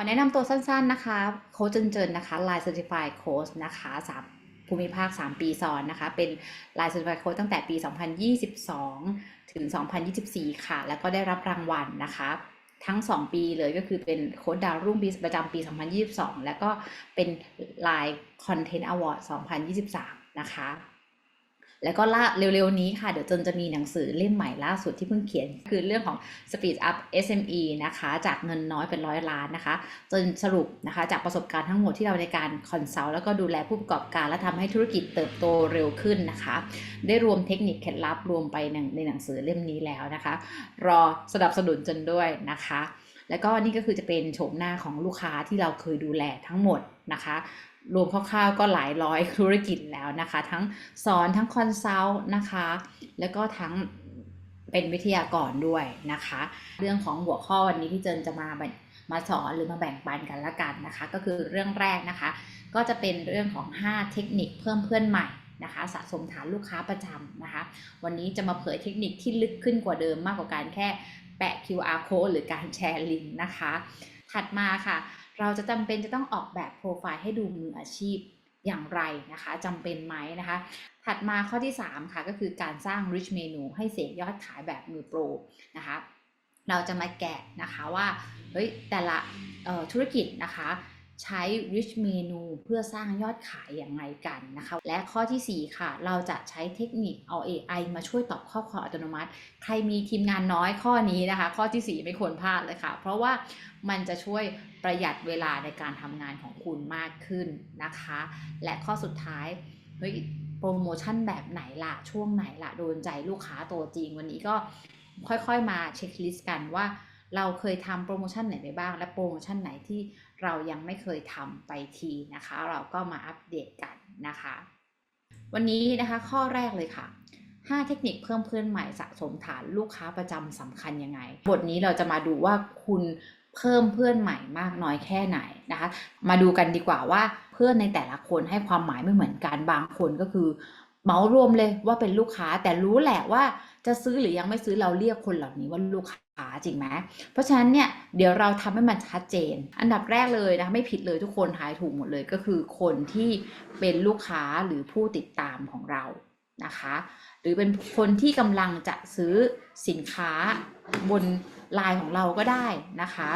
ขอแนะนำตัวสั้นๆนะคะโค้ชเจินเจินนะคะ Line Certified Coach นะคะสามภูมิภาค 3 ปีซ้อนนะคะ เป็น Line Certified Coach ตั้งแต่ปี 2022 ถึง 2024 ค่ะ แล้วก็ได้รับรางวัลนะคะ ทั้ง 2 ปีเลยก็คือเป็นโค้ดดาวรุ่งปีประจำปี 2022 แล้วก็เป็น Line Content Award 2023 นะคะ แล้วก็ล่าเร็วๆนี้ค่ะเดี๋ยวจนจะมีหนังสือเล่มใหม่ล่าสุดที่เพิ่งเขียน คือเรื่องของ Speed Up SME นะคะ จากเงินน้อยเป็นร้อยล้านนะคะ จนสรุปนะคะจากประสบการณ์ทั้งหมดที่เราในการคอนซัลท์แล้วก็ดูแลผู้ประกอบการ และทำให้ธุรกิจเติบโตเร็วขึ้นนะคะ ได้รวมเทคนิคเคล็ดลับรวมไปในในหนังสือเล่มนี้แล้วนะคะ รอสนับสนุนจนด้วยนะคะแล้วก็นี่ก็คือจะเป็นโฉมหน้าของลูกค้าที่เราเคยดูแลทั้งหมดนะคะ รวมคร่าวๆก็หลายร้อยธุรกิจแล้วนะคะ ทั้งสอนทั้งคอนซัลท์นะคะ แล้วก็ทั้งเป็นวิทยากรด้วยนะคะ เรื่องของหัวข้อวันนี้ที่เจนจะมามาสอนหรือมาแบ่งปันกันละกันนะคะ ก็คือเรื่องแรกนะคะ ก็จะเป็นเรื่องของ 5 เทคนิคเพิ่มเพื่อนใหม่นะคะสะสมฐานลูกค้าประจำนะคะ วันนี้จะมาเผยเทคนิคที่ลึกขึ้นกว่าเดิมมากกว่าการแค่แปะ QR code หรือการแชร์ลิงก์นะคะ ถัดมาค่ะ เราจะจำเป็นจะต้องออกแบบโปรไฟล์ให้ดูมืออาชีพอย่างไรนะคะจำเป็นไหมนะคะ ถัดมาข้อที่ 3 ค่ะก็คือการสร้าง rich menu ให้เสกยอดขายแบบมือโปรนะคะเราจะมาแกะนะคะว่าเฮ้ยแต่ละธุรกิจนะคะ ใช้ rich menu เพื่อสร้างยอดขายอย่างไรกันนะคะ และข้อทีสี่ 4 ค่ะ เราจะใช้เทคนิคเอา AI มาช่วยตอบข้อความอัตโนมัติ ใครมีทีมงานน้อยข้อนี้นะคะ ข้อทีสี่ 4 ไม่ควรพลาดเลยค่ะ เพราะว่ามันจะช่วยประหยัดเวลาในการทำงานของคุณมากขึ้นนะคะ และข้อสุดท้ายเฮ้ยโปรโมชั่นแบบไหนล่ะ ช่วงไหนล่ะ โดนใจลูกค้าตัวจริงวันนี้ก็ค่อยๆมาเช็คลิสต์กันว่า เราเคยทำโปรโมชั่นไหนไปบ้าง และโปรโมชั่นไหนที่เรายังไม่เคยทำไปทีนะคะ เราก็มาอัปเดตกันนะคะ วันนี้นะคะข้อแรกเลยค่ะ 5 เทคนิคเพิ่มเพื่อนใหม่สะสมฐานลูกค้าประจำสำคัญยังไง บทนี้เราจะมาดูว่าคุณเพิ่มเพื่อนใหม่มากน้อยแค่ไหนนะคะ มาดูกันดีกว่าว่าเพื่อนในแต่ละคนให้ความหมายไม่เหมือนกันบางคนก็คือเหมารวมเลยว่าเป็นลูกค้าแต่รู้แหละว่า จะซื้อหรือยังไม่ซื้อเราเรียกคนเหล่านี้ว่าลูกค้าจริงไหมเพราะฉะนั้นเนี่ยเดี๋ยวเราทำให้มันชัดเจน อันดับแรกเลยนะไม่ผิดเลยทุกคนทายถูกหมดเลยก็คือคนที่เป็นลูกค้าหรือผู้ติดตามของเรานะคะ หรือเป็นคนที่กำลังจะซื้อสินค้าบนไลน์ของเราก็ได้นะคะ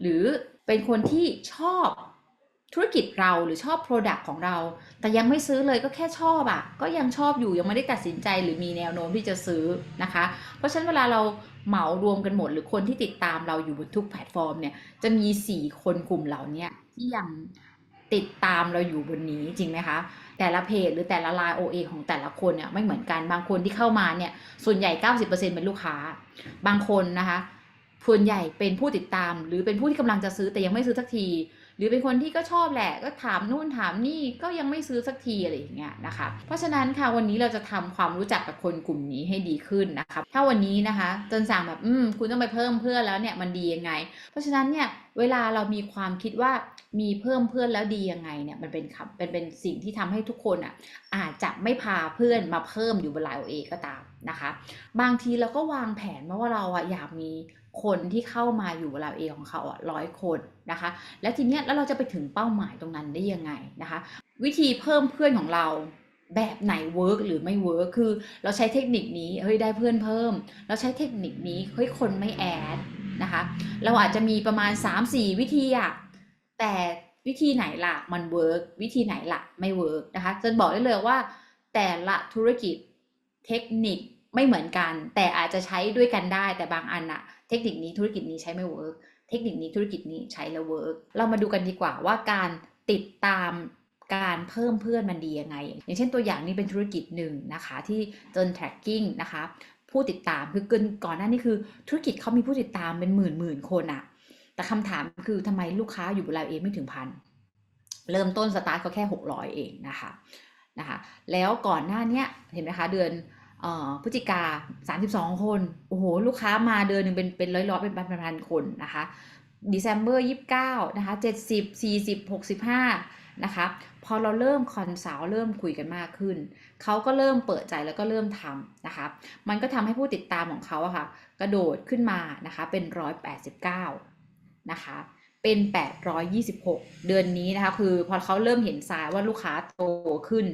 หรือเป็นคนที่ชอบ ธุรกิจเราหรือชอบ Product ของเรา แต่ยังไม่ซื้อเลยก็แค่ชอบอะ่ะ ก็ยังชอบอยู่ยังไม่ได้ตัดสินใจหรือมีแนวโน้มที่จะซื้อนะคะ เพราะฉะนั้นเวลาเราเหมารวมกันหมด หรือคนที่ติดตามเราอยู่บนทุกแพลตฟอร์มเนี่ยจะมี 4 คนกลุ่มเหล่านี้ที่ยังติดตามเราอยู่บนนี้จริงไหมคะ แต่ละเพจหรือแต่ละไลน์ OA ของแต่ละคนเนี่ยไม่เหมือนกันบางคนที่เข้ามาเนี่ยส่วนใหญ่ 90%เป็นลูกค้า บางคนนะคะส่วนใหญ่เป็นผู้ติดตามหรือเป็นผู้ที่กำลังจะซื้อแต่ยังไม่ซื้อสักที หรือเป็นคนที่ก็ชอบแหละก็ถามนู่นถามนี่ก็ยังไม่ซื้อสักทีอะไรอย่างเงี้ยนะคะเพราะฉะนั้นค่ะวันนี้เราจะทำความรู้จักกับคนกลุ่มนี้ให้ดีขึ้นนะคะถ้าวันนี้นะคะจนสั่งแบบอืมคุณต้องไปเพิ่มเพื่อนแล้วเนี่ยมันดียังไง เพราะฉะนั้นเนี่ยเวลาเรามีความคิดว่ามีเพิ่มเพื่อนแล้วดียังไงเนี่ยมันเป็นคำเป็นเป็นสิ่งที่ทำให้ทุกคนอะอาจจะไม่พาเพื่อนมาเพิ่มอยู่บนไลน์โอเอก็ตามนะคะ บางทีเราก็วางแผนมาว่าเราอะอยากมี คนที่เข้ามาอยู่บนไลน์เอของเขาอะร้อยคนนะคะ แล้วทีเนี้ยแล้วเราจะไปถึงเป้าหมายตรงนั้นได้ยังไงนะคะ วิธีเพิ่มเพื่อนของเราแบบไหนเวิร์กหรือไม่เวิร์กคือเราใช้เทคนิคนี้เฮ้ยได้เพื่อนเพิ่ม เราใช้เทคนิคนี้เฮ้ยคนไม่แอดนะคะ เราอาจจะมีประมาณ 3-4 วิธีอะแต่วิธีไหนล่ะมันเวิร์กวิธีไหนล่ะไม่เวิร์กนะคะจนบอกได้เลยว่า แต่ละธุรกิจเทคนิคไม่เหมือนกัน แต่อาจจะใช้ด้วยกันได้แต่บางอันอะ เทคนิคนี้ธุรกิจนี้ใช้ไม่เวิร์กเทคนิคนี้ธุรกิจนี้ใช้แล้วเวิร์กเรามาดูกันดีกว่าว่าการติดตามการเพิ่มเพื่อนมันดียังไง อย่างเช่นตัวอย่างนี้เป็นธุรกิจหนึ่งนะคะที่เจน tracking นะคะผู้ติดตามคือเกินก่อนหน้านี้คือธุรกิจเขามีผู้ติดตามเป็นหมื่นหมื่นคนอะแต่คำถามคือทำไมลูกค้าอยู่บนไลน์เองไม่ถึงพันเริ่มต้นสตาร์ทเขาแค่ 600 เองนะคะนะคะแล้วก่อนหน้านี้เห็นไหมคะเดือน พฤศจิกา 32 คน โอ้โห ลูกค้ามาเดือนหนึ่งเป็นเป็นร้อยร้อยเป็นพันๆคนนะคะ December 29 นะคะ 70 40 65 นะคะ พอเราเริ่มคอนซัลท์เริ่มคุยกันมากขึ้น เขาก็เริ่มเปิดใจแล้วก็เริ่มทำนะคะ มันก็ทำให้ผู้ติดตามของเขาอะค่ะ กระโดดขึ้นมานะคะ เป็น 189 นะคะ เป็น 826 เดือนนี้นะคะ คือพอเขาเริ่มเห็นสายว่าลูกค้าโตขึ้น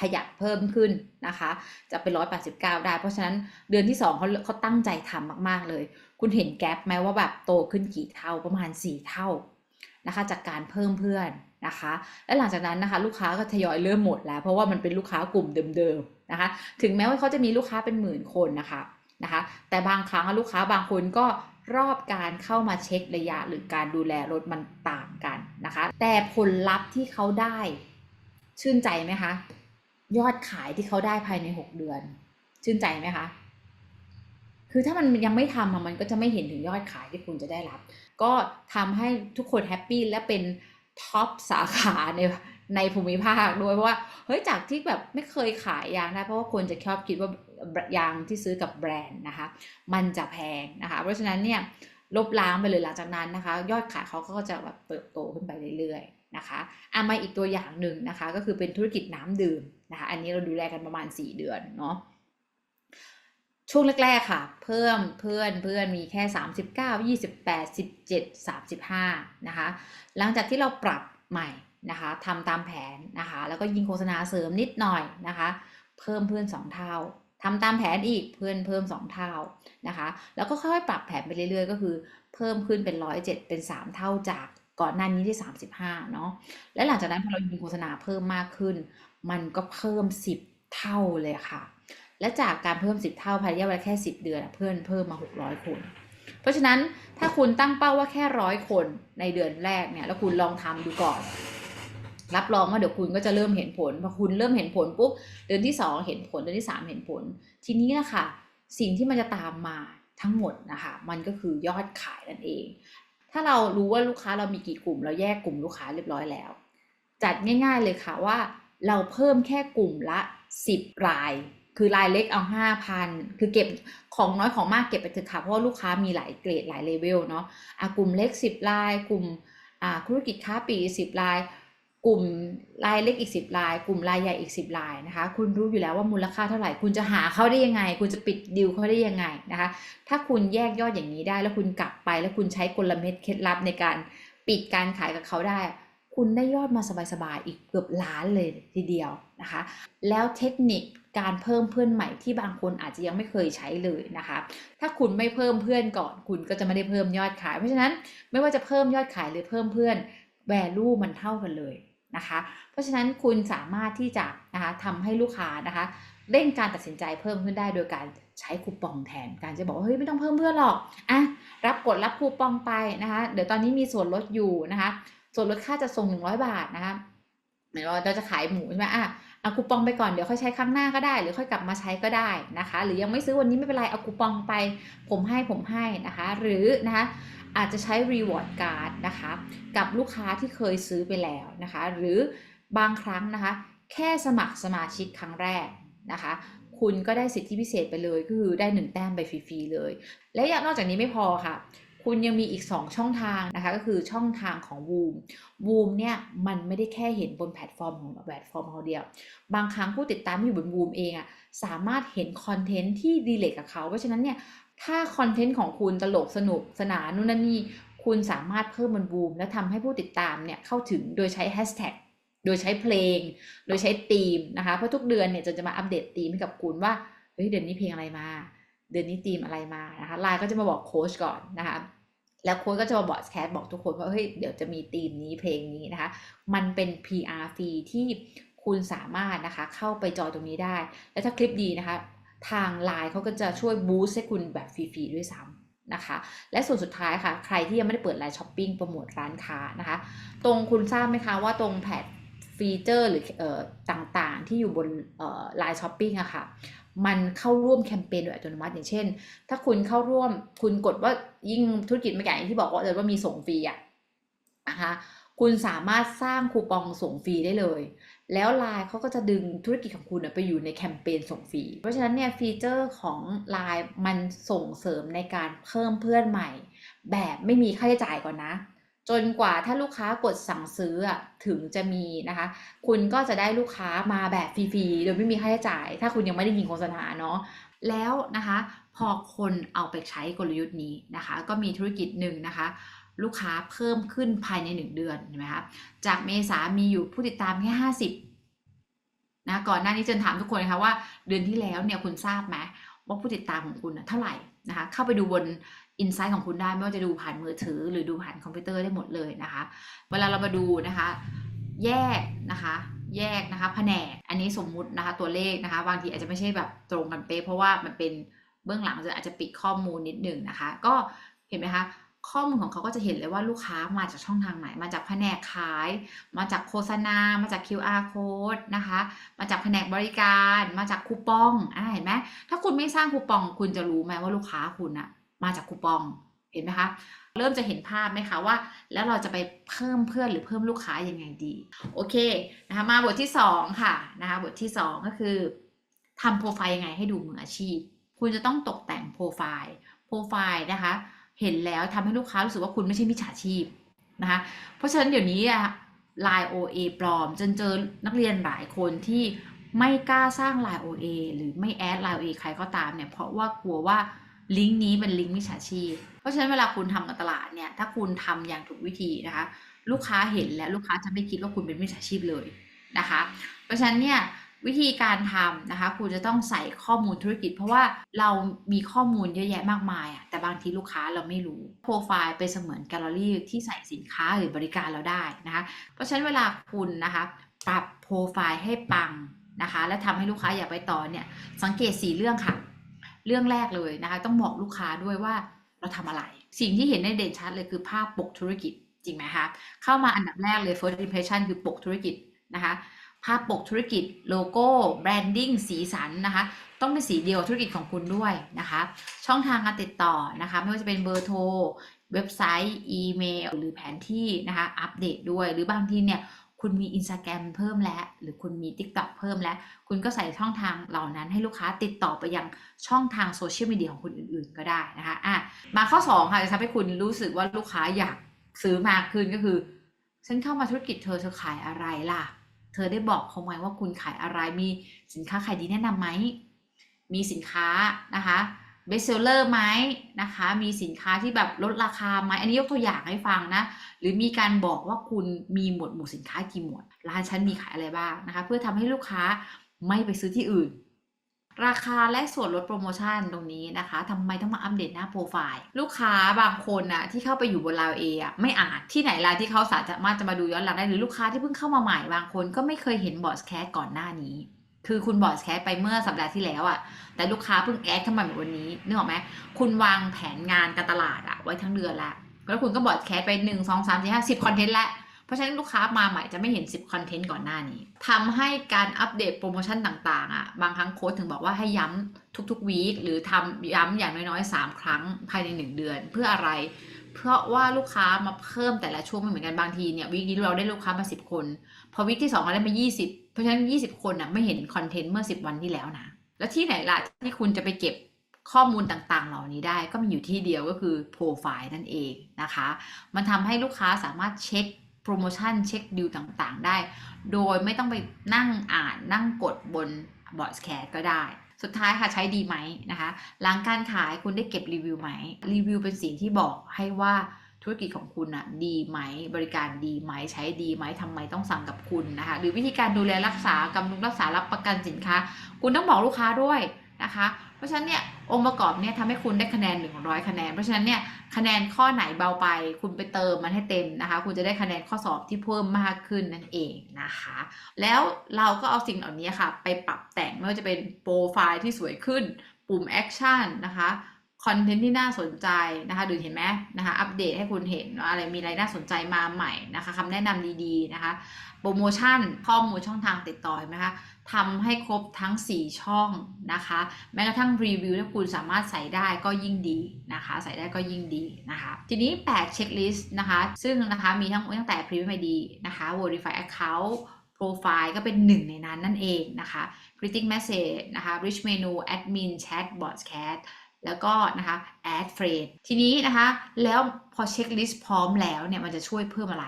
ขยับเพิ่มขึ้นนะคะ จะเป็น 189 ได้ เพราะฉะนั้นเดือนที่ 2เขาเขาตั้งใจทำมาก ๆ เลย คุณเห็นแกลบไหมว่าแบบโตขึ้นกี่เท่าประมาณ 4 เท่านะคะ จากการเพิ่มเพื่อนนะคะ และหลังจากนั้นนะคะลูกค้าก็ทยอยเริ่มหมดแล้ว เพราะว่ามันเป็นลูกค้ากลุ่มเดิมๆนะคะ ถึงแม้ว่าเขาจะมีลูกค้าเป็นหมื่นคนนะคะนะคะ แต่บางครั้งลูกค้าบางคนก็รอบการเข้ามาเช็คระยะหรือการดูแลรถมันต่างกันนะคะ แต่ผลลัพธ์ที่เขาได้ชื่นใจไหมคะ ยอดขายที่เขาได้ภายใน6เดือน ชื่นใจไหมคะ คือถ้ามันยังไม่ทำมันก็จะไม่เห็นถึงยอดขายที่คุณจะได้รับ ก็ทำให้ทุกคนแฮปปี้และเป็นท็อปสาขาในในภูมิภาคด้วยเพราะว่าเฮ้ยจากที่แบบไม่เคยขายยางได้เพราะว่าคนจะชอบคิดว่ายางที่ซื้อกับแบรนด์นะคะ มันจะแพงนะคะ เพราะฉะนั้นเนี่ยลบล้างไปเลยหลังจากนั้นนะคะ ยอดขายเขาก็จะแบบเติบโตขึ้นไปเรื่อยๆ นะคะอะมาอีกตัวอย่างหนึ่งนะคะ ก็คือเป็นธุรกิจน้ำดื่มนะคะ อันนี้เราดูแลกันประมาณ 4 เดือนเนาะช่วงแรกๆค่ะ เพิ่มเพื่อนเพื่อนมีแค่ 39 28 17 35 นะคะ หลังจากที่เราปรับใหม่นะคะทำตามแผนนะคะ แล้วก็ยิงโฆษณาเสริมนิดหน่อยนะคะ เพิ่มเพื่อน 2 เท่าทำตามแผนอีกเพื่อนเพิ่ม 2 เท่านะคะ แล้วก็ค่อยๆปรับแผนไปเรื่อยๆ ก็คือ เพิ่มขึ้นเป็น 107 เป็น 3 เท่าจาก ก่อนหน้านี้ที่ 35 เนาะและหลังจากนั้นพอเรายิงโฆษณาเพิ่มมากขึ้น มันก็เพิ่ม 10 เท่าเลยค่ะ และจากการเพิ่ม 10 เท่าภายในระยะเวลาแค่ 10 เดือนเพื่อนเพิ่มมา 600 คน เพราะฉะนั้นถ้าคุณตั้งเป้าว่าแค่ร้อยคนในเดือนแรกเนี่ยแล้วคุณลองทำดูก่อน รับรองว่าเดี๋ยวคุณก็จะเริ่มเห็นผลพอคุณเริ่มเห็นผลปุ๊บเดือนที่ 2 เห็นผลเดือนที่ 3 เห็นผล ทีนี้นะคะสิ่งที่มันจะตามมาทั้งหมดนะคะ มันก็คือยอดขายนั่นเอง ถ้าเรารู้ว่าลูกค้าเรามีกี่กลุ่ม เราแยกกลุ่มลูกค้าเรียบร้อยแล้ว จัดง่าย ๆเลยค่ะว่าเราเพิ่มแค่กลุ่มละ 10 ราย คือรายเล็กเอา5,000 คือเก็บของน้อยของมากเก็บไปเถอะค่ะเพราะว่าลูกค้ามีหลายเกรดหลายเลเวลเนาะอะกลุ่มเล็ก 10 ราย กลุ่มอ่าธุรกิจค้าปลีก10 ราย กลุ่มรายเล็กอีก 10ราย กลุ่มรายใหญ่อีก 10รายนะคะ คุณรู้อยู่แล้วว่ามูลค่าเท่าไหร่ คุณจะหาเขาได้ยังไง คุณจะปิดดิวเขาได้ยังไงนะคะ ถ้าคุณแยกยอดอย่างนี้ได้ แล้วคุณกลับไป แล้วคุณใช้กลเม็ดเคล็ดลับในการปิดการขายกับเขาได้ คุณได้ยอดมาสบายๆอีกเกือบล้านเลยทีเดียวนะคะ แล้วเทคนิคการเพิ่มเพื่อนใหม่ที่บางคนอาจจะยังไม่เคยใช้เลยนะคะ ถ้าคุณไม่เพิ่มเพื่อนก่อน คุณก็จะไม่ได้เพิ่มยอดขาย เพราะฉะนั้นไม่ว่าจะเพิ่มยอดขายหรือเพิ่มเพื่อน value มันเท่ากันเลย นะคะ เพราะฉะนั้นคุณสามารถที่จะนะคะทำให้ลูกค้านะคะเร่งการตัดสินใจเพิ่มขึ้นได้โดยการใช้คูปองแทน การจะบอกว่าเฮ้ยไม่ต้องเพิ่มเพื่อนหรอกอะรับกดรับคูปองไปนะคะ เดี๋ยวตอนนี้มีส่วนลดอยู่นะคะ ส่วนลดค่าจะส่ง100 บาทนะคะเหมือนว่าเราจะขายหมูใช่ไหมอะเอาคูปองไปก่อนเดี๋ยวค่อยใช้ครั้งหน้าก็ได้ หรือค่อยกลับมาใช้ก็ได้นะคะ หรือยังไม่ซื้อวันนี้ไม่เป็นไรเอาคูปองไป ผมให้ผมให้นะคะ หรือนะคะ อาจจะใช้ reward card นะคะกับลูกค้าที่เคยซื้อไปแล้วนะคะหรือบางครั้งนะคะแค่สมัครสมาชิกครั้งแรกนะคะคุณก็ได้สิทธิพิเศษไปเลยก็คือได้หนึ่งแต้มไปฟรีๆเลย และนอกจากนี้ไม่พอค่ะ คุณยังมีอีก 2 ช่องทางนะคะก็คือช่องทางของ Woom Woom เนี่ยมันไม่ได้แค่เห็นบนแพลตฟอร์มของแพลตฟอร์มเขาเดียว บางครั้งผู้ติดตามที่อยู่บน Woom เองอะสามารถเห็นคอนเทนต์ที่ดีเลกกับเขา เพราะฉะนั้นเนี่ย ถ้าคอนเทนต์ของคุณตลกสนุกสนานนู่นนั่นนี่คุณสามารถเพิ่มบน Woom และทำให้ผู้ติดตามเนี่ยเข้าถึงโดยใช้แฮชแท็กโดยใช้เพลง โดยใช้ธีมนะคะ เพราะทุกเดือนเนี่ยจะจะมาอัปเดตธีมให้กับคุณว่าเฮ้ยเดือนนี้เพลงอะไรมา เดือนนี้ธีมอะไรมานะคะไลน์ก็จะมาบอกโค้ชก่อนนะคะแล้วโค้ชก็จะมาบอกแคสบอกทุกคนว่าเฮ้ยเดี๋ยวจะมีธีมนี้เพลงนี้นะคะ มันเป็น PR ฟรีที่คุณสามารถนะคะเข้าไปจอยตรงนี้ได้ แล้วถ้าคลิปดีนะคะ ทางไลน์เขาก็จะช่วยบูสต์ให้คุณแบบฟรีๆด้วยซ้ำนะคะ และส่วนสุดท้ายค่ะ ใครที่ยังไม่ได้เปิดไลน์ช้อปปิ้งโปรโมทร้านค้านะคะ ตรงคุณทราบไหมคะว่าตรงแพทฟีเจอร์หรือออต่างๆ ที่อยู่บนไลน์ช้อปปิ้งอะค่ะ มันเข้าร่วมแคมเปญโดยอัตโนมัติ อย่างเช่น ถ้าคุณเข้าร่วมคุณกดว่ายิ่งธุรกิจไม่ใหญ่ที่บอกว่าเลยว่ามีส่งฟรีอะนะคะ คุณสามารถสร้างคูปองส่งฟรีได้เลย แล้วไลน์เขาก็จะดึงธุรกิจของคุณไปอยู่ในแคมเปญส่งฟรี เพราะฉะนั้นเนี่ยฟีเจอร์ของไลน์มันส่งเสริมในการเพิ่มเพื่อนใหม่ แบบไม่มีค่าใช้จ่ายก่อนนะ จนกว่าถ้าลูกค้ากดสั่งซื้อถึงจะมีนะคะ คุณก็จะได้ลูกค้ามาแบบฟรีๆโดยไม่มีค่าใช้จ่าย ถ้าคุณยังไม่ได้ยิงโฆษณาเนาะแล้วนะคะ พอคนเอาไปใช้กลยุทธ์นี้นะคะ ก็มีธุรกิจหนึ่งนะคะ ลูกค้าเพิ่มขึ้นภายใน 1 เดือนเห็นไหมคะจากเมษามีอยู่ผู้ติดตามแค่50นะก่อนหน้านี้เจนถามทุกคนนะคะว่าเดือนที่แล้วเนี่ยคุณทราบไหมว่าผู้ติดตามของคุณนะเท่าไหร่นะคะเข้าไปดูบนอินไซต์ของคุณได้ไม่ว่าจะดูผ่านมือถือ หรือดูผ่านคอมพิวเตอร์ได้หมดเลยนะคะ เวลาเรามาดูนะคะ แยกนะคะแยกนะคะแผนกอันนี้สมมุตินะคะตัวเลขนะคะบางทีอาจจะไม่ใช่แบบตรงกันเป๊ะเพราะว่ามันเป็นเบื้องหลังจะอาจจะปิดข้อมูลนิดหนึ่งนะคะ ก็เห็นไหมคะ ข้อมูลของเขาก็จะเห็นเลยว่าลูกค้ามาจากช่องทางไหน มาจากแผนกขาย มาจากโฆษณา มาจาก QR code นะคะ มาจากแผนกบริการ มาจากคูปองอ่าเห็นไหมถ้าคุณไม่สร้างคูปอง คุณจะรู้ไหมว่าลูกค้าคุณอะมาจากคูปองเห็นไหมคะ เริ่มจะเห็นภาพไหมคะว่า แล้วเราจะไปเพิ่มเพื่อนหรือเพิ่มลูกค้ายังไงดี โอเคนะคะมาบทที่ 2 ค่ะนะคะบทที่ 2 ก็คือทำโปรไฟล์ยังไงให้ดูมืออาชีพ คุณจะต้องตกแต่งโปรไฟล์โปรไฟล์นะคะ เห็นแล้วทำให้ลูกค้ารู้สึกว่าคุณไม่ใช่มิจฉาชีพนะคะ เพราะฉะนั้นเดี๋ยวนี้อะ Line OA ปลอม จนเจอนักเรียนหลายคนที่ไม่กล้าสร้าง Line OA หรือไม่แอด Line OA ใครก็ตามเนี่ยเพราะว่ากลัวว่าลิงก์นี้เป็นลิงก์มิจฉาชีพ เพราะฉะนั้นเวลาคุณทำการตลาดเนี่ยถ้าคุณทำอย่างถูกวิธีนะคะ ลูกค้าเห็นแล้วลูกค้าจะไม่คิดว่าคุณเป็นมิจฉาชีพเลยนะคะ เพราะฉะนั้นเนี่ย วิธีการทำนะคะคุณจะต้องใส่ข้อมูลธุรกิจ เพราะว่าเรามีข้อมูลเยอะแยะมากมายอะแต่บางทีลูกค้าเราไม่รู้โปรไฟล์เป็นเสมือนแกลเลอรี่ที่ใส่สินค้าหรือบริการเราได้นะคะเพราะฉะนั้นเวลาคุณนะคะปรับโปรไฟล์ให้ปังนะคะ และทำให้ลูกค้าอยากไปต่อเนี่ยสังเกตสีเรื่องค่ะ เรื่องแรกเลยนะคะต้องบอกลูกค้าด้วยว่าเราทำอะไร สิ่งที่เห็นได้เด่นชัดเลยคือภาพปกธุรกิจจริงไหมคะเข้ามาอันดับแรกเลย first impression คือปกธุรกิจนะคะาพปกธุรกิจโลโก้แบรนดิ้งสีสันนะคะ ต้องเป็นสีเดียวธุรกิจของคุณด้วยนะคะ ช่องทางการติดต่อนะคะ ไม่ว่าจะเป็นเบอร์โทร เว็บไซต์ อีเมล หรือแผนที่นะคะ อัปเดตด้วย หรือบางทีเนี่ยคุณมี Instagram เพิ่มแล้ว หรือคุณมี TikTok เพิ่มแล้ว คุณก็ใส่ช่องทางเหล่านั้นให้ลูกค้าติดต่อไปยังช่องทางโซเชียลมีเดียของคุณอื่นๆ ก็ได้นะคะอะมาข้อ 2 ค่ะจะทำให้คุณรู้สึกว่าลูกค้าอยากซื้อมากขึ้นก็คือ ฉันเข้ามาธุรกิจเธอเธอขายอะไรล่ะ ธอได้บอกเขาไหมว่าคุณขายอะไร มีสินค้าขายดีแนะนำไหม มีสินค้านะคะเบสเซลเลอร์ไหมนะคะ มีสินค้าที่แบบลดราคาไหม อันนี้ยกตัวอย่างให้ฟังนะ หรือมีการบอกว่าคุณมีหมวดหมู่สินค้ากี่หมวด ร้านฉันมีขายอะไรบ้างนะคะ เพื่อทำให้ลูกค้าไม่ไปซื้อที่อื่น ราคาและส่วนลดโปรโมชั่นตรงนี้นะคะทำไมต้องมาอัปเดตหน้าโปรไฟล์ ลูกค้าบางคนนะที่เข้าไปอยู่บนลาวเอะไม่อ่านที่ไหนล่ะที่เขาสามารถจะมาดูย้อนหลังได้หรือลูกค้าที่เพิ่งเข้ามาใหม่บางคนก็ไม่เคยเห็นบอสแคสก่อนหน้านี้ คือคุณบอสแคสไปเมื่อสัปดาห์ที่แล้วอะแต่ลูกค้าเพิ่งแอดเข้ามาในวันนี้นึกออกไหมคุณวางแผนงานการตลาดอะไว้ทั้งเดือนละแล้วคุณก็บอสแคสไป1 2 3 4 5 10คอนเทนต์ละ เพราะฉะนั้นลูกค้ามาใหม่จะไม่เห็น 10 คอนเทนต์ก่อนหน้านี้ทำให้การอัปเดตโปรโมชั่นต่างๆอะบางครั้งโค้ชถึงบอกว่าให้ย้ำทุกๆวีคหรือทำย้ำอย่างน้อยๆ 3 ครั้งภายใน 1 เดือน เพื่ออะไร เพราะว่าลูกค้ามาเพิ่มแต่ละช่วงไม่เหมือนกันบางทีเนี่ยวีคนี้เราได้ลูกค้ามา 10 คน พอวีคที่2เราได้มา 20 เพราะฉะนั้น 20 คนน่ะไม่เห็นคอนเทนต์เมื่อ 10 วันที่แล้วนะแล้วที่ไหนล่ะที่คุณจะไปเก็บข้อมูลต่างๆ เหล่านี้ได้ก็มีอยู่ที่เดียวก็คือโปรไฟล์นั่นเองนะคะ มันทำให้ลูกค้าสามารถเช็ค โปรโมชั่นเช็คดิวต่างๆ ได้ โดยไม่ต้องไปนั่งอ่านนั่งกดบนบอร์ดแคสก็ได้ สุดท้ายค่ะใช้ดีไหมนะคะหลังการขายคุณได้เก็บรีวิวไหม รีวิวเป็นสิ่งที่บอกให้ว่าธุรกิจของคุณอะดีไหม บริการดีไหมใช้ดีไหมทำไมต้องสั่งกับคุณนะคะ หรือวิธีการดูแลรักษากำลังรักษารับประกันสินค้า คุณต้องบอกลูกค้าด้วยนะคะ เพราะฉะนั้นเนี่ย องค์ประกอบเนี่ยทำให้คุณได้คะแนน 100 คะแนน เพราะฉะนั้นเนี่ยคะแนนข้อไหนเบาไป คุณไปเติมมันให้เต็มนะคะ คุณจะได้คะแนนข้อสอบที่เพิ่มมากขึ้นนั่นเองนะคะ แล้วเราก็เอาสิ่งเหล่านี้ค่ะ ไปปรับแต่งไม่ว่าจะเป็นโปรไฟล์ที่สวยขึ้น ปุ่มแอคชั่นนะคะ คอนเทนต์ที่น่าสนใจนะคะดูเห็นไหมนะคะ อัปเดตให้คุณเห็นว่าอะไรมีอะไรน่าสนใจมาใหม่นะคะคำแนะนำดีๆนะคะโปรโมชั่นข้อมูลช่องทางติดต่อเห็นไหมคะทำให้ครบทั้ง 4 ช่องนะคะ แม้กระทั่งรีวิวถ้าคุณสามารถใส่ได้ก็ยิ่งดีนะคะ ใส่ได้ก็ยิ่งดีนะคะ ทีนี้ 8 เช็คลิสต์นะคะ ซึ่งนะคะมีทั้งตั้งแต่ Premium ID นะคะ Verify Account โปรไฟล์ก็เป็นหนึ่งในนั้นนั่นเองนะคะ Greeting Message นะคะ Rich Menu Admin Chat Bot Cat แล้วก็นะคะ Add Friend ทีนี้นะคะ แล้วพอเช็คลิสต์พร้อมแล้วเนี่ยมันจะช่วยเพิ่มอะไร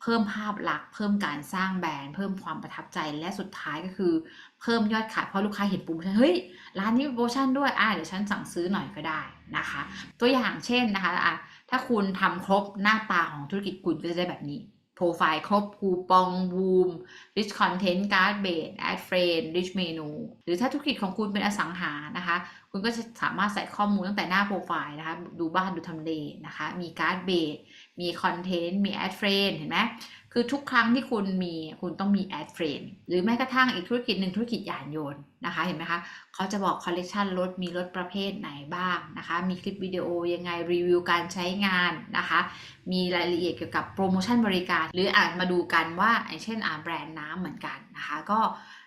เพิ่มภาพลักษณ์เพิ่มการสร้างแบรนด์เพิ่มความประทับใจและสุดท้ายก็คือ เพิ่มยอดขายเพราะลูกค้าเห็นโปรโมชั่นเฮ้ย ร้านนี้มีโปรโมชั่นด้วยอ่าเดี๋ยวฉันสั่งซื้อหน่อยก็ได้นะคะ ตัวอย่างเช่นนะคะอะถ้าคุณทำครบหน้าตาของธุรกิจคุณก็จะได้แบบนี้ โปรไฟล์ครบคูปองบูม rich content card base ad friend rich menu หรือถ้าธุรกิจของคุณเป็นอสังหานะคะ คุณก็จะสามารถใส่ข้อมูลตั้งแต่หน้าโปรไฟล์นะคะ ดูบ้านดูทำเลนะคะ มีการ์ดเบสมีคอนเทนต์มีแอดเฟรนเห็นไหม คือทุกครั้งที่คุณมีคุณต้องมีแอดเฟรนหรือแม้กระทั่งอีกธุรกิจหนึ่งธุรกิจยานยนต์นะคะเห็นไหมคะเขาจะบอกคอลเลกชันรถมีรถประเภทไหนบ้างนะคะ มีคลิปวิดีโอยังไงรีวิวการใช้งานนะคะ มีรายละเอียดเกี่ยวกับโปรโมชั่นบริการ หรืออ่านมาดูกันว่าอย่างเช่นอ่านแบรนด์น้ำเหมือนกันนะคะ ก็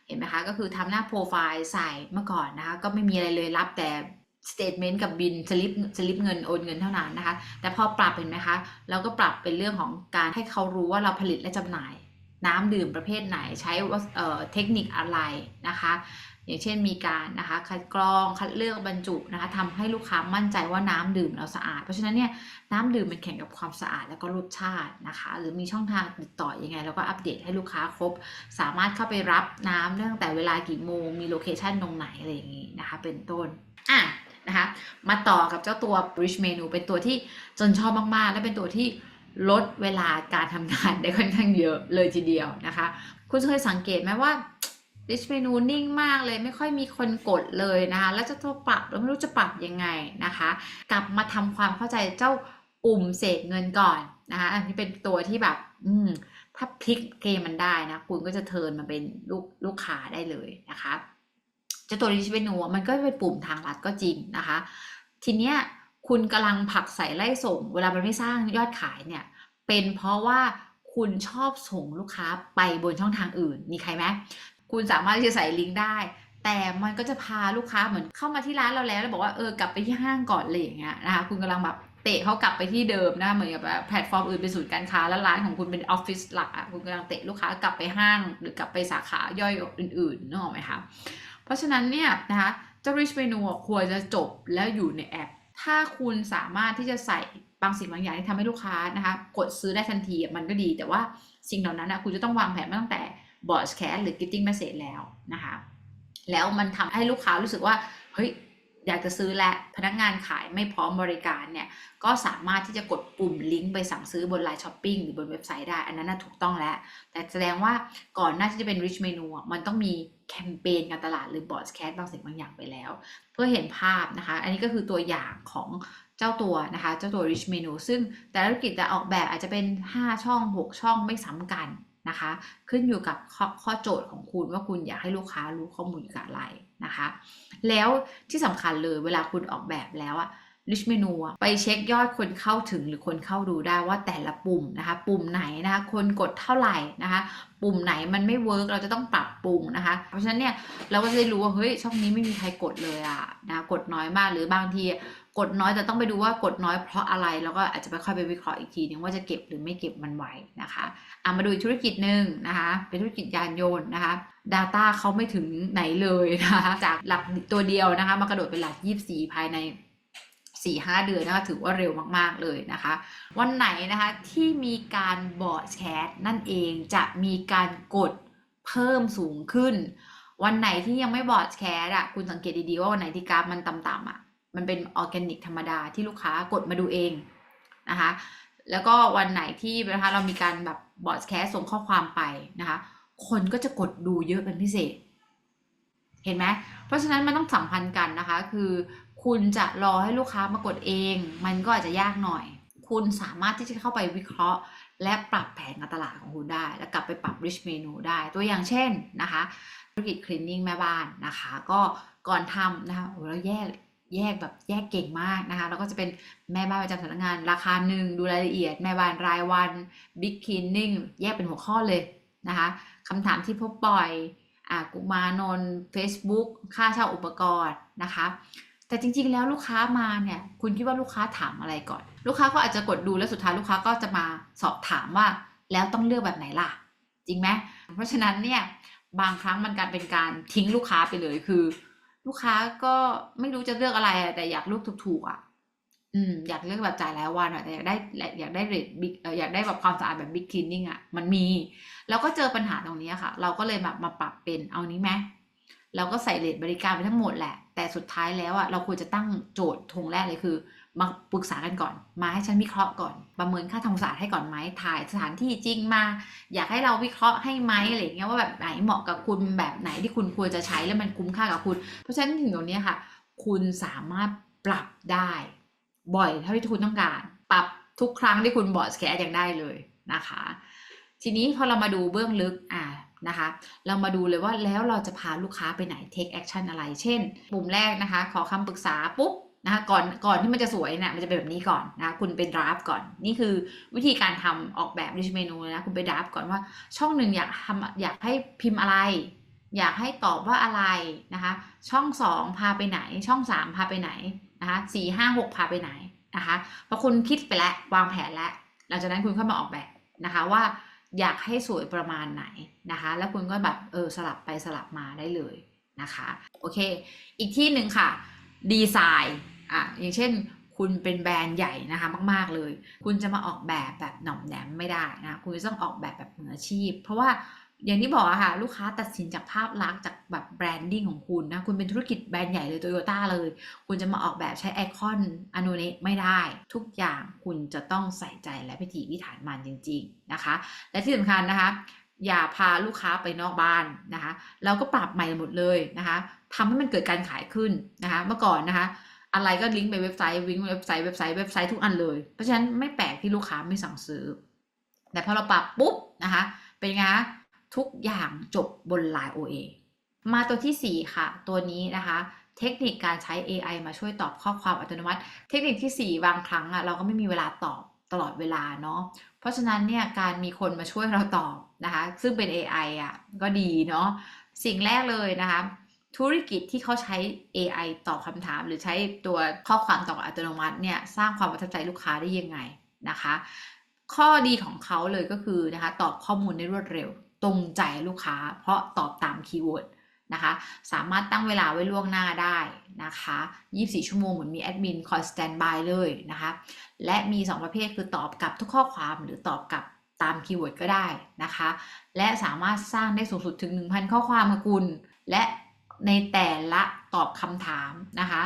เห็นไหมคะก็คือทำหน้าโปรไฟล์ใส่เมื่อก่อนนะคะก็ไม่มีอะไรเลยรับแต่ สเตทเมนต์กับบินสลิปสลิปเงินโอนเงินเท่านั้นนะคะ แต่พอปรับเห็นไหมคะเราก็ปรับเป็นเรื่องของการให้เขารู้ว่าเราผลิตและจำหน่าย น้ำดื่มประเภทไหนใช้วัสเเทคนิคอะไรนะคะ อย่างเช่นมีการนะคะคัดกรองคัดเลือกบรรจุนะคะทำให้ลูกค้ามั่นใจว่าน้ำดื่มเราสะอาด เพราะฉะนั้นเนี่ยน้ำดื่มมันแข่งกับความสะอาดแล้วก็รสชาตินะคะ หรือมีช่องทางติดต่อยังไงแล้วก็อัปเดตให้ลูกค้าครบ สามารถเข้าไปรับน้ำตั้งแต่เวลากี่โมงมีโลเคชันตรงไหนอะไรอย่างนี้นะคะเป็นต้นอะ นะคะมาต่อกับเจ้าตัว Rich Menu เป็นตัวที่จนชอบมาก ๆ และเป็นตัวที่ลดเวลาการทำงานได้ค่อนข้างเยอะเลยทีเดียวนะคะ คุณเคยสังเกตไหมว่า Rich Menu นิ่งมากเลยไม่ค่อยมีคนกดเลยนะคะ แล้วจะตัวปรับเราไม่รู้จะปรับยังไงนะคะ กลับมาทำความเข้าใจเจ้าปุ่มเศษเงินก่อนนะคะ อันนี้เป็นตัวที่แบบ อืมถ้าพลิกเกมมันได้นะ คุณก็จะเทิร์นมาเป็นลูกลูกค้าได้เลยนะคะ เจ้าตัว Rich Menu อะมันก็เป็นปุ่มทางลัดก็จริงนะคะ ทีเนี้ยคุณกำลังผลักใส่ไล่ส่ง เวลามันไม่สร้างยอดขายเนี่ยเป็นเพราะว่าคุณชอบส่งลูกค้าไปบนช่องทางอื่นมีใครไหมคุณสามารถที่จะใส่ลิงก์ได้ แต่มันก็จะพาลูกค้าเหมือนเข้ามาที่ร้านเราแล้วแล้วบอกว่าเออกลับไปที่ห้างก่อนเลยอย่างเงี้ยนะคะคุณกำลังแบบเตะเขากลับไปที่เดิมนะคะเหมือนกับแบบแพลตฟอร์มอื่นเป็นศูนย์การค้าแล้วร้านของคุณเป็นออฟฟิศหลักอะคุณกำลังเตะลูกค้ากลับไปห้าง หรือกลับไปสาขาย่อยอื่นๆนึกออกไหมคะ เพราะฉะนั้นเนี่ยนะคะเจ้า Rich Menu ควรจะจบแล้วอยู่ในแอป ถ้าคุณสามารถที่จะใส่บางสิ่งบางอย่างที่ทำให้ลูกค้านะคะกดซื้อได้ทันทีมันก็ดี แต่ว่าสิ่งเหล่านั้นนะคุณจะต้องวางแผนมาตั้งแต่บอร์ดแคสหรือ Getting Message แล้วนะคะแล้วมันทำให้ลูกค้ารู้สึกว่าเฮ้ย อยากจะซื้อและพนักงานขายไม่พร้อมบริการเนี่ยก็สามารถที่จะกดปุ่มลิงก์ไปสั่งซื้อบนไลน์ช้อปปิ้งหรือบนเว็บไซต์ได้ อันนั้นถูกต้องแล้ว แต่แสดงว่าก่อนหน้าที่จะเป็น rich menu มันต้องมีแคมเปญการตลาดหรือบอร์ดแคสบางสิ่งบางอย่างไปแล้ว เพื่อเห็นภาพนะคะ อันนี้ก็คือตัวอย่างของเจ้าตัวนะคะ เจ้าตัว rich menu ซึ่งแต่ละธุรกิจจะออกแบบอาจจะเป็น 5 ช่อง 6 ช่องไม่ซ้ำกัน นะคะ ขึ้นอยู่กับข้อขอโจทย์ของคุณว่าคุณอยากให้ลูกค้ารู้ข้อมูลเกี่ยวกับอะไรนะคะ แล้วที่สำคัญเลยเวลาคุณออกแบบแล้วอะ Rich Menu อะไปเช็คยอดคนเข้าถึงหรือคนเข้าดูได้ว่าแต่ละปุ่มนะคะ ปุ่มไหนนะคะ คนกดเท่าไหร่นะคะ ปุ่มไหนมันไม่เวิร์กเราจะต้องปรับปรุงนะคะ เพราะฉะนั้นเนี่ยเราก็จะได้รู้ว่าเฮ้ยช่องนี้ไม่มีใครกดเลยอะนะกดน้อยมากหรือบางที กดน้อยแต่ต้องไปดูว่ากดน้อยเพราะอะไร แล้วก็อาจจะไปค่อยไปวิเคราะห์อีกทีนึงว่าจะเก็บหรือไม่เก็บมันไว้นะคะอะมาดูอีกธุรกิจหนึ่งนะคะ เป็นธุรกิจยานยนต์นะคะ Data เขาไม่ถึงไหนเลยนะคะจากหลักตัวเดียวนะคะ มากระโดดเป็นหลัก 24 ภายใน4 5 เดือนนะคะถือว่าเร็วมาก ๆ เลยนะคะ วันไหนนะคะที่มีการบอดแคสนั่นเองจะมีการกดเพิ่มสูงขึ้น วันไหนที่ยังไม่บอดแคสอะคุณสังเกตดี ๆ ว่าวันไหนที่กราฟมันต่ำๆอะ มันเป็นออร์แกนิกธรรมดาที่ลูกค้ากดมาดูเองนะคะแล้วก็วันไหนที่นะคะเรามีการแบบบอร์ดแคสส่งข้อความไปนะคะ คนก็จะกดดูเยอะเป็นพิเศษ เห็นไหมเพราะฉะนั้นมันต้องสัมพันธ์กันนะคะ คือคุณจะรอให้ลูกค้ามากดเอง มันก็อาจจะยากหน่อย คุณสามารถที่จะเข้าไปวิเคราะห์ และปรับแผนการตลาดของคุณได้ แล้วกลับไปปรับ rich menu ได้ ตัวอย่างเช่นนะคะ ธุรกิจ cleaning แม่บ้านนะคะ ก็ก่อนทำนะคะโอ้เราแยก แยกแบบแยกเก่งมากนะคะแล้วก็จะเป็นแม่บ้านประจำสำนักงาน ราคาหนึ่งดูรายละเอียด แม่บ้านรายวัน big cleaning แยกเป็นหัวข้อเลยนะคะคำถามที่พบบ่อยอ่ากุมารนนท์ Facebook ค่าเช่าอุปกรณ์นะคะ แต่จริงๆแล้วลูกค้ามาเนี่ย คุณคิดว่าลูกค้าถามอะไรก่อน ลูกค้าก็อาจจะกดดูแล้วสุดท้ายลูกค้าก็จะมาสอบถามว่า แล้วต้องเลือกแบบไหนล่ะ จริงไหมเพราะฉะนั้นเนี่ยบางครั้งมันการเป็นการทิ้งลูกค้าไปเลยคือ ลูกค้าก็ไม่รู้จะเลือกอะไรอะแต่อยากลูกถูกๆอะ อืม อยากเลือกแบบจ่ายรายวันอะแต่อยากได้อยากได้เรทบิ๊กอยากได้แบบความสะอาดแบบบิ๊กคลีนนิ่งอะมันมี แล้วก็เจอปัญหาตรงนี้ค่ะ เราก็เลยแบบมาปรับเป็นเอานี้ไหมเราก็ใส่เรทบริการไปทั้งหมดแหละ แต่สุดท้ายแล้วอะเราควรจะตั้งโจทย์ทงแรกเลยคือ มาปรึกษากันก่อน มาให้ฉันวิเคราะห์ก่อน ประเมินค่าทำความสะอาดให้ก่อนไหมถ่ายสถานที่จริงมา อยากให้เราวิเคราะห์ให้ไหมอะไรเงี้ยว่าแบบไหนเหมาะกับคุณแบบไหนที่คุณควรจะใช้แล้วมันคุ้มค่ากับคุณ เพราะฉะนั้นถึงตรงนี้ค่ะ คุณสามารถปรับได้ บ่อยเท่าที่คุณต้องการ ปรับทุกครั้งที่คุณบอดแคสยังได้เลยนะคะ ทีนี้พอเรามาดูเบื้องลึกอ่านะคะ เรามาดูเลยว่าแล้วเราจะพาลูกค้าไปไหน take action อะไร เช่น ปุ่มแรกนะคะ ขอคำปรึกษาปุ๊บ นะคะก่อนก่อนที่มันจะสวยเนี่ยมันจะเป็นแบบนี้ก่อนนะคุณเป็นดราฟก่อน นี่คือวิธีการทำออกแบบ rich menu นะคุณไปดราฟก่อนว่าช่องหนึ่งอยากทำอยากให้พิมพ์อะไร อยากให้ตอบว่าอะไรนะคะ ช่องสองพาไปไหน ช่องสามพาไปไหนนะคะสี่ห้าหกพาไปไหนนะคะพอคุณคิดไปแล้ววางแผนแล้วหลังจากนั้นคุณค่อยมาออกแบบนะคะว่าอยากให้สวยประมาณไหนนะคะ แล้วคุณก็แบบเออสลับไปสลับมาได้เลยนะคะ โอเค อีกที่หนึ่งค่ะ ดีไซน์ อะอย่างเช่น คุณเป็นแบรนด์ใหญ่นะคะมาก ๆเลย คุณจะมาออกแบบแบบหน่อมแหนมไม่ได้นะคุณจะต้องออกแบบแบบมืออาชีพ เพราะว่าอย่างที่บอกอะค่ะลูกค้าตัดสินจากภาพลักษณ์จากแบบแบรนดิ้งของคุณนะคุณเป็นธุรกิจแบรนด์ใหญ่เลยโตโยต้าเลย คุณจะมาออกแบบใช้ไอคอนอนุเนไม่ได้ ทุกอย่างคุณจะต้องใส่ใจและพิถีพิถันมันจริง ๆนะคะ และที่สำคัญนะคะ อย่าพาลูกค้าไปนอกบ้านนะคะ เราก็ปรับใหม่หมดเลยนะคะทำให้มันเกิดการขายขึ้นนะคะ เมื่อก่อนนะคะ อะไรก็ลิงก์ไปเว็บไซต์ลิงก์เว็บไซต์เว็บไซต์เว็บไซต์ทุกอันเลย เพราะฉะนั้นไม่แปลกที่ลูกค้าไม่สั่งซื้อ แต่พอเราปรับปุ๊บนะคะ เป็นไงคะทุกอย่างจบบน Line OA มาตัวที่ 4 ค่ะ ตัวนี้นะคะ เทคนิคการใช้ AI มาช่วยตอบข้อความอัตโนมัติ เทคนิคที่ 4 บางครั้งอะเราก็ไม่มีเวลาตอบตลอดเวลาเนาะเพราะฉะนั้นเนี่ยการมีคนมาช่วยเราตอบนะคะ ซึ่งเป็น AI อะก็ดีเนาะสิ่งแรกเลยนะคะ ธุรกิจที่เขาใช้ AI ตอบคำถาม หรือใช้ตัวข้อความตอบอัตโนมัติเนี่ยสร้างความประทับใจลูกค้าได้ยังไงนะคะ ข้อดีของเขาเลยก็คือนะคะตอบข้อมูลได้รวดเร็ว ตรงใจลูกค้า เพราะตอบตามคีย์เวิร์ดนะคะ สามารถตั้งเวลาไว้ล่วงหน้าได้นะคะ 24 ชั่วโมงเหมือนมีแอดมินคอยสแตนบายเลยนะคะ และมี 2 ประเภทคือตอบกลับทุกข้อความหรือตอบกลับตามคีย์เวิร์ดก็ได้นะคะ และสามารถสร้างได้สูงสุดถึง 1,000 ข้อความกับคุณ และ ในแต่ละตอบคำถามนะคะ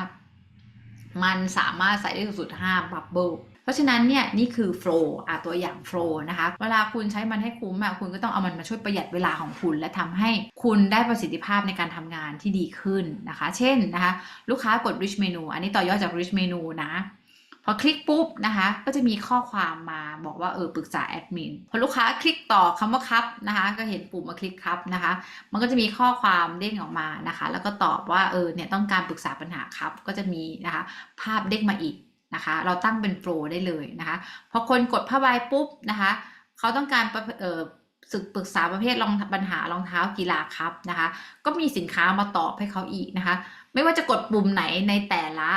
มันสามารถใส่ได้สูงสุด5บับเบิลเพราะฉะนั้นเนี่ยนี่คือโฟล์อะตัวอย่างโฟล์นะคะ เวลาคุณใช้มันให้คุ้มอะคุณก็ต้องเอามันมาช่วยประหยัดเวลาของคุณ และทำให้คุณได้ประสิทธิภาพในการทำงานที่ดีขึ้นนะคะ เช่นนะคะ ลูกค้ากด rich menu อันนี้ต่อยอดจาก rich menu นะ พอคลิกปุ๊บนะคะ ก็จะมีข้อความมาบอกว่าเออปรึกษาแอดมินพอลูกค้าคลิกต่อคำว่าครับนะคะ ก็เห็นปุ่มมาคลิกครับนะคะ มันก็จะมีข้อความเด้งออกมานะคะ แล้วก็ตอบว่าเออเนี่ยต้องการปรึกษาปัญหาครับ ก็จะมีนะคะ ภาพเด้งมาอีกนะคะ เราตั้งเป็นโฟล์ได้เลยนะคะพอคนกดผ้าใบปุ๊บนะคะเขาต้องการเออศึกปรึกษาประเภทรองปัญหารองเท้ากีฬาครับนะคะ ก็มีสินค้ามาตอบให้เขาอีกนะคะ ไม่ว่าจะกดปุ่มไหนในแต่ละ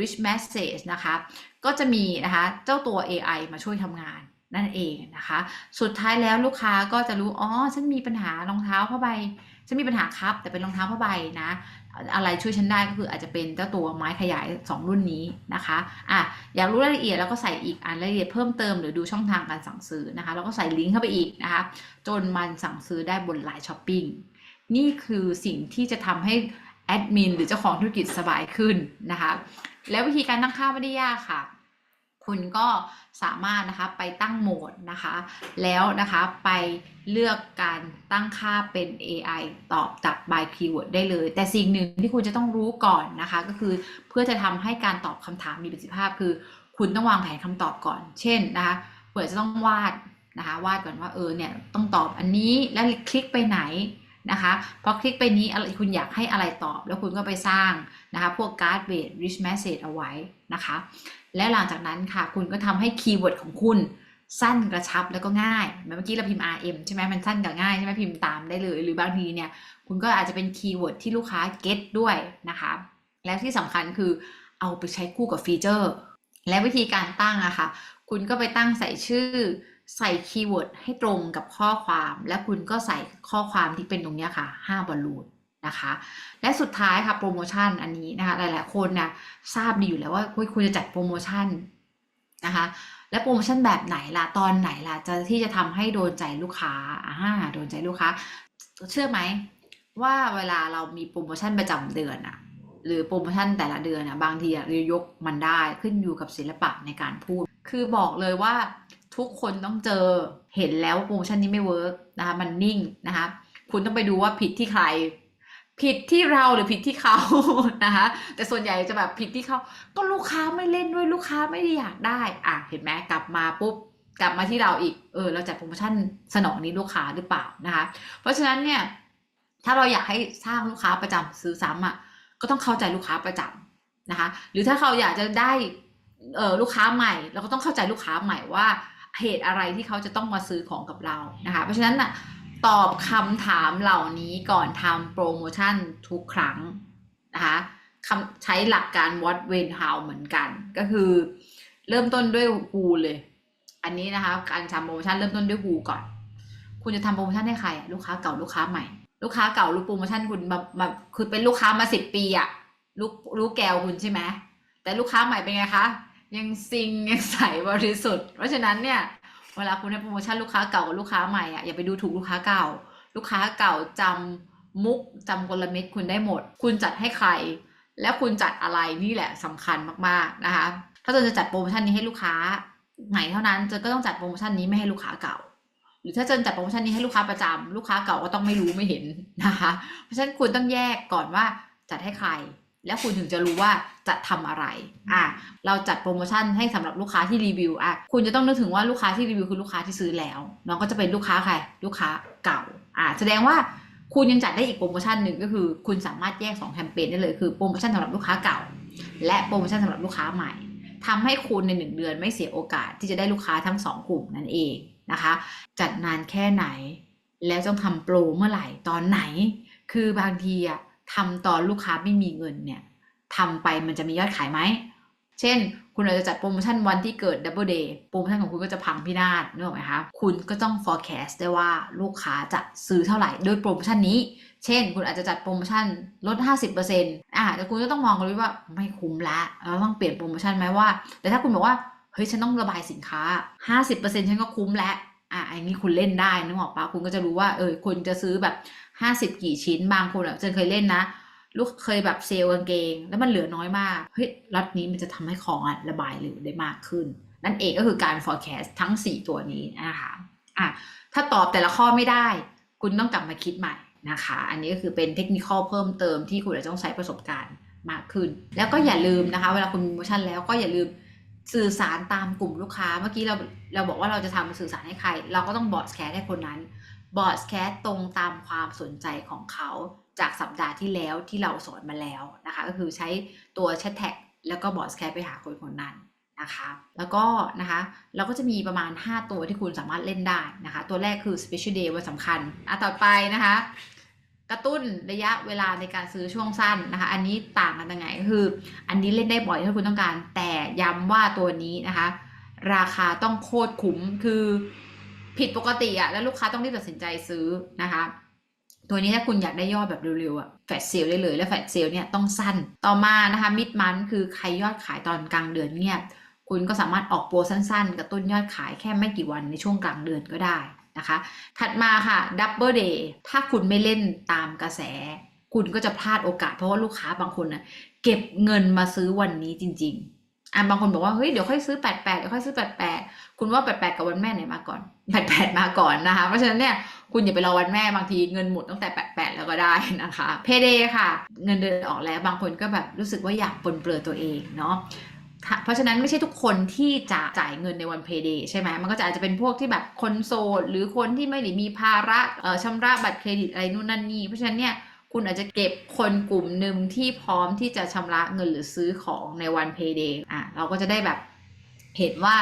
rich message นะคะ ก็จะมีนะคะเจ้าตัว AI มาช่วยทำงานนั่นเองนะคะ สุดท้ายแล้วลูกค้าก็จะรู้ อ๋อ ฉันมีปัญหารองเท้าผ้าใบ ฉันมีปัญหาครับ แต่เป็นรองเท้าผ้าใบนะ อะไรช่วยฉันได้ก็คืออาจจะเป็นเจ้าตัวไม้ขยาย 2 รุ่นนี้นะคะ อะ อยากรู้รายละเอียดแล้วก็ใส่อีกอ่านรายละเอียดเพิ่มเติมหรือดูช่องทางการสั่งซื้อนะคะ แล้วก็ใส่ลิงก์เข้าไปอีกนะคะ จนมันสั่งซื้อได้บนไลน์ช้อปปิ้ง นี่คือสิ่งที่จะทำให้ แอดมินหรือเจ้าของธุรกิจสบายขึ้นนะคะ แล้ววิธีการตั้งค่าไม่ได้ยากค่ะ คุณก็สามารถนะคะไปตั้งโหมดนะคะ แล้วนะคะไปเลือกการตั้งค่าเป็น AI ตอบจาก by keyword ได้เลย แต่สิ่งหนึ่งที่คุณจะต้องรู้ก่อนนะคะ ก็คือเพื่อจะทำให้การตอบคำถามมีประสิทธิภาพ คือ คุณต้องวางแผนคำตอบก่อน เช่นนะคะเผื่อจะต้องวาดนะคะวาดก่อนว่าเออเนี่ยต้องตอบอันนี้แล้วคลิกไปไหน นะคะพอคลิกไปนี้อะไรคุณอยากให้อะไรตอบ แล้วคุณก็ไปสร้างนะคะพวกการ์ดเบส rich message เอาไว้นะคะ และหลังจากนั้นค่ะ คุณก็ทำให้คีย์เวิร์ดของคุณสั้นกระชับแล้วก็ง่ายเมื่อกี้เราพิมพ์ RM ใช่ไหมมันสั้นกับง่ายใช่ไหมพิมพ์ตามได้เลย หรือบางทีเนี่ยคุณก็อาจจะเป็นคีย์เวิร์ดที่ลูกค้า get ด้วยนะคะ แล้วที่สำคัญคือเอาไปใช้คู่กับฟีเจอร์ และวิธีการตั้งอะค่ะ คุณก็ไปตั้งใส่ชื่อ ใส่คีย์เวิร์ดให้ตรงกับข้อความ และคุณก็ใส่ข้อความที่เป็นตรงนี้ค่ะ5บอลลูนนะคะและสุดท้ายค่ะโปรโมชั่นอันนี้นะคะหลายๆคนนะทราบดีอยู่แล้วว่าคุณจะจัดโปรโมชั่นนะคะและโปรโมชั่นแบบไหนล่ะตอนไหนล่ะจะที่จะทำให้โดนใจลูกค้าอ่าโดนใจลูกค้า เชื่อไหมว่าเวลาเรามีโปรโมชั่นประจำเดือนอะหรือโปรโมชั่นแต่ละเดือนนะบางทีอะเรายกมันได้ขึ้นอยู่กับศิลปะในการพูด คือบอกเลยว่า ทุกคนต้องเจอเห็นแล้วว่าโปรโมชั่นนี้ไม่เวิร์กนะคะมันนิ่งนะคะคุณต้องไปดูว่าผิดที่ใคร ผิดที่เราหรือผิดที่เขานะคะ แต่ส่วนใหญ่จะแบบผิดที่เขา ก็ลูกค้าไม่เล่นด้วยลูกค้าไม่ได้อยากได้อะเห็นไหมกลับมาปุ๊บกลับมาที่เราอีกเออเราจัดโปรโมชั่นสนองนี้ลูกค้าหรือเปล่านะคะ เพราะฉะนั้นเนี่ยถ้าเราอยากให้สร้างลูกค้าประจำซื้อซ้ำอะก็ต้องเข้าใจลูกค้าประจำนะคะ หรือถ้าเขาอยากจะได้เออลูกค้าใหม่ เราก็ต้องเข้าใจลูกค้าใหม่ว่า เหตุอะไรที่เขาจะต้องมาซื้อของกับเรานะคะ เพราะฉะนั้นน่ะตอบคำถามเหล่านี้ก่อนทำโปรโมชั่นทุกครั้งนะคะคใช้หลักการ what when how เหมือนกัน ก็คือเริ่มต้นด้วย who เลย อันนี้นะคะ การทำโปรโมชั่นเริ่มต้นด้วย who ก่อน คุณจะทำโปรโมชั่นให้ใคร ลูกค้าเก่าลูกค้าใหม่ ลูกค้าเก่ารู้โปรโมชั่นคุณแบบแบบคือเป็นลูกค้ามาสิบปีอะรู้รู้แกวคุณใช่ไหมแต่ลูกค้าใหม่เป็นไงคะ ยังซิงยังใสบริสุทธิ์ เพราะฉะนั้นเนี่ยเวลาคุณให้โปรโมชั่นลูกค้าเก่ากับลูกค้าใหม่อะอย่าไปดูถูกลูกค้าเก่า ลูกค้าเก่าจำมุกจำกลเม็ดคุณได้หมด คุณจัดให้ใคร แล้วคุณจัดอะไรนี่แหละสำคัญมากๆนะคะ ถ้าเจนจะจัดโปรโมชั่นนี้ให้ลูกค้าใหม่เท่านั้นจนก็ต้องจัดโปรโมชั่นนี้ไม่ให้ลูกค้าเก่า หรือถ้าเจนจัดโปรโมชั่นนี้ให้ลูกค้าประจำลูกค้าเก่าก็ต้องไม่รู้ไม่เห็นนะคะ เพราะฉะนั้นคุณต้องแยกก่อนว่าจัดให้ใคร แล้วคุณถึงจะรู้ว่าจะทำอะไร อะ เราจัดโปรโมชั่นให้สำหรับลูกค้าที่รีวิว อะ คุณจะต้องนึกถึงว่าลูกค้าที่รีวิวคือลูกค้าที่ซื้อแล้วน้องก็จะเป็นลูกค้าใคร ลูกค้าเก่า อะ แสดงว่าคุณยังจัดได้อีกโปรโมชั่นหนึ่งก็คือ คุณสามารถแยก2แคมเปญได้เลยคือโปรโมชั่นสำหรับลูกค้าเก่า และโปรโมชั่นสำหรับลูกค้าใหม่ทำให้คุณในหนึ่งเดือนไม่เสียโอกาสที่จะได้ลูกค้าทั้งสองกลุ่มนั่นเองนะคะ จัดนานแค่ไหน แล้วต้องทำโปรเมื่อไหร่ตอนไหน คือบางทีอะ ทำตอนลูกค้าไม่มีเงินเนี่ยทำไปมันจะมียอดขายไหม เช่น คุณอาจจะจัดโปรโมชั่นวันที่เกิด Double Day โปรโมชั่นของคุณก็จะพังพินาศนึกออกไหมคะ คุณก็ต้อง forecast ได้ว่าลูกค้าจะซื้อเท่าไหร่ด้วยโปรโมชั่นนี้ เช่น คุณอาจจะจัดโปรโมชั่นลด 50%อ่าแต่คุณก็ต้องมองกันด้วยว่าไม่คุ้มละเราต้องเปลี่ยนโปรโมชั่นไหมว่า แต่ถ้าคุณบอกว่าเฮ้ยฉันต้องระบายสินค้า 50%ฉันก็คุ้มแล้ว อะอันนี้คุณเล่นได้นึกออกปะคุณก็จะรู้ว่า เออคุณจะซื้อแบบ50กี่ชิ้นบางคนอะเจนเคยเล่นนะ ลูกเคยแบบเซลล์กางเกง แล้วมันเหลือน้อยมาก เฮ้ยล็อตนี้มันจะทำให้ของอะระบายเร็วได้มากขึ้น นั่นเองก็คือการ forecast ทั้ง 4 ตัวนี้นะคะอะถ้าตอบแต่ละข้อไม่ได้ คุณต้องกลับมาคิดใหม่นะคะ อันนี้ก็คือเป็นเทคนิคเพิ่มเติมที่คุณอาจจะต้องใช้ประสบการณ์มากขึ้น แล้วก็อย่าลืมนะคะ เวลาคุณมีโปรโมชั่นแล้วก็อย่าลืม สื่อสารตามกลุ่มลูกค้า เมื่อกี้เราเราบอกว่าเราจะทำสื่อสารให้ใคร เราก็ต้องบอสแคสให้คนนั้นบอสแคสตรงตามความสนใจของเขาจากสัปดาห์ที่แล้วที่เราสอนมาแล้วนะคะ ก็คือใช้ตัวแชทแท็กแล้วก็บอสแคสไปหาคนคนนั้นนะคะ แล้วก็นะคะเราก็จะมีประมาณ 5 ตัวที่คุณสามารถเล่นได้นะคะ ตัวแรกคือ special day วันสำคัญอะต่อไปนะคะ กระตุ้นระยะเวลาในการซื้อช่วงสั้นนะคะ อันนี้ต่างกันยังไงก็คือ อันนี้เล่นได้บ่อยถ้าคุณต้องการ แต่ ย้ำว่าตัวนี้นะคะ ราคาต้องโคตรคุ้มคือผิดปกติอะแล้วลูกค้าต้องรีบตัดสินใจซื้อนะคะ ตัวนี้ถ้าคุณอยากได้ยอดแบบเร็วๆอะแฟลชเซลได้เลย แล้วแฟลชเซลเนี่ยต้องสั้นต่อมานะคะมิดมันคือใครยอดขายตอนกลางเดือนเงียบคุณก็สามารถออกโปรสั้นๆกระตุ้นยอดขายแค่ไม่กี่วันในช่วงกลางเดือนก็ได้นะคะ ถัดมาค่ะดับเบิลเดย์ถ้าคุณไม่เล่นตามกระแส คุณก็จะพลาดโอกาสเพราะว่าลูกค้าบางคนนะเก็บเงินมาซื้อวันนี้จริง ๆ อะบางคนบอกว่าเฮ้ยเดี๋ยวค่อยซื้อ 88 เดี๋ยวค่อยซื้อ 88 คุณว่า 88 กับวันแม่ไหนมาก่อน 88 มาก่อนนะคะ เพราะฉะนั้นเนี่ยคุณอย่าไปรอวันแม่บางทีเงินหมดตั้งแต่ 88 แล้วก็ได้นะคะ เพเดค่ะ เงินเดือนออกแล้วบางคนก็แบบรู้สึกว่าอยากปลนเปลือตัวเองเนาะเพราะฉะนั้นไม่ใช่ทุกคนที่จะจ่ายเงินในวันเพย์เดย์ใช่ไหมมันก็จะอาจจะเป็นพวกที่แบบคนโสดหรือคนที่ไม่ได้มีภาระเอ่อชำระบัตรเครดิตอะไรนู่นนั่นนี่เพราะฉะนั้นเนี่ย คุณอาจจะเก็บคนกลุ่มหนึ่งที่พร้อมที่จะชำระเงินหรือซื้อของในวันเพย์เดย์อะเราก็จะได้แบบเห็นว่า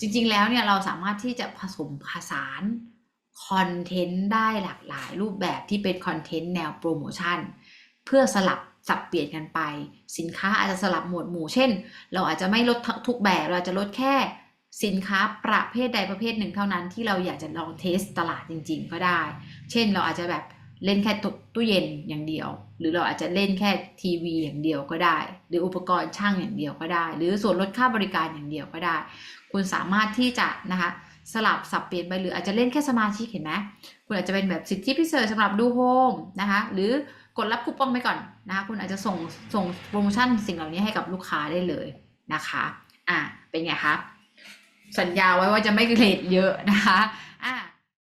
จริง ๆ แล้วเนี่ยเราสามารถที่จะผสมผสานคอนเทนต์ได้หลากหลายรูปแบบที่เป็นคอนเทนต์แนวโปรโมชั่น เพื่อสลับสับเปลี่ยนกันไป สินค้าอาจจะสลับหมวดหมู่ เช่น เราอาจจะไม่ลดทุกแบบเราจะลดแค่สินค้าประเภทใดประเภทหนึ่งเท่านั้นที่เราอยากจะลองเทสตลาดจริง ๆ ก็ได้ เช่นเราอาจจะแบบ เล่นแค่ตู้เย็นอย่างเดียว หรือเราอาจจะเล่นแค่ทีวีอย่างเดียวก็ได้ หรืออุปกรณ์ช่างอย่างเดียวก็ได้ หรือส่วนลดค่าบริการอย่างเดียวก็ได้ คุณสามารถที่จะนะคะสลับสับเปลี่ยนไปหรืออาจจะเล่นแค่สมาชิกเห็นไหมคุณอาจจะเป็นแบบสิทธิพิเศษสำหรับดูโฮมนะคะหรือกดรับคูปองไปก่อนนะคะคุณอาจจะส่งส่งโปรโมชั่นสิ่งเหล่านี้ให้กับลูกค้าได้เลยนะคะอะเป็นไงคะสัญญาไว้ว่าจะไม่เลทเยอะนะคะอะ